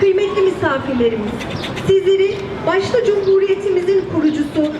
Kıymetli misafirlerimiz, sizleri başta Cumhuriyetimizin kurucusu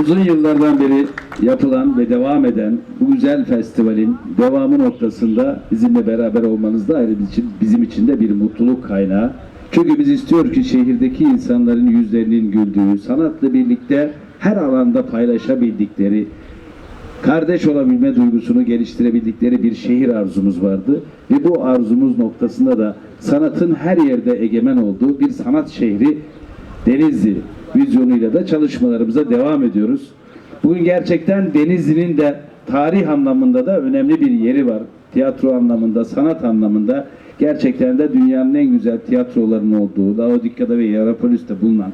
Uzun yıllardan beri yapılan ve devam eden bu güzel festivalin devamı noktasında bizimle beraber olmanız da ayrı bizim, bizim için de bir mutluluk kaynağı. Çünkü biz istiyor ki şehirdeki insanların yüzlerinin güldüğü, sanatla birlikte her alanda paylaşabildikleri, kardeş olabilme duygusunu geliştirebildikleri bir şehir arzumuz vardı. Ve bu arzumuz noktasında da sanatın her yerde egemen olduğu bir sanat şehri Denizli vizyonuyla da çalışmalarımıza devam ediyoruz. Bugün gerçekten Denizli'nin de tarih anlamında da önemli bir yeri var. Tiyatro anlamında, sanat anlamında gerçekten de dünyanın en güzel tiyatrolarının olduğu, Laodika'da ve Hierapolis'te bulunan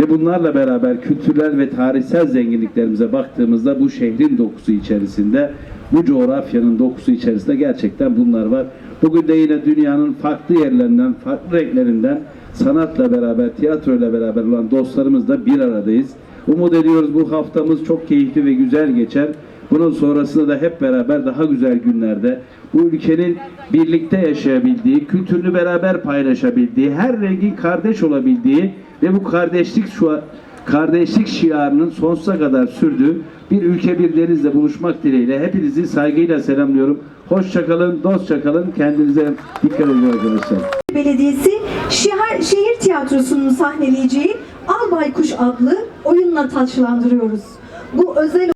ve bunlarla beraber kültürel ve tarihsel zenginliklerimize baktığımızda bu şehrin dokusu içerisinde, bu coğrafyanın dokusu içerisinde gerçekten bunlar var. Bugün de yine dünyanın farklı yerlerinden, farklı renklerinden sanatla beraber, tiyatroyla beraber olan dostlarımızla bir aradayız. Umut ediyoruz bu haftamız çok keyifli ve güzel geçer. Bunun sonrasında da hep beraber daha güzel günlerde bu ülkenin birlikte yaşayabildiği, kültürünü beraber paylaşabildiği, her rengin kardeş olabildiği ve bu kardeşlik şu kardeşlik şiarının sonsuza kadar sürdüğü bir ülke bir denizle buluşmak dileğiyle hepinizi saygıyla selamlıyorum. Hoşça kalın, dostça kalın. Kendinize dikkat edin arkadaşlar. Belediyesi şehir, şehir tiyatrosunun sahneleyeceği Al Baykuş adlı oyunla taçlandırıyoruz. Bu özel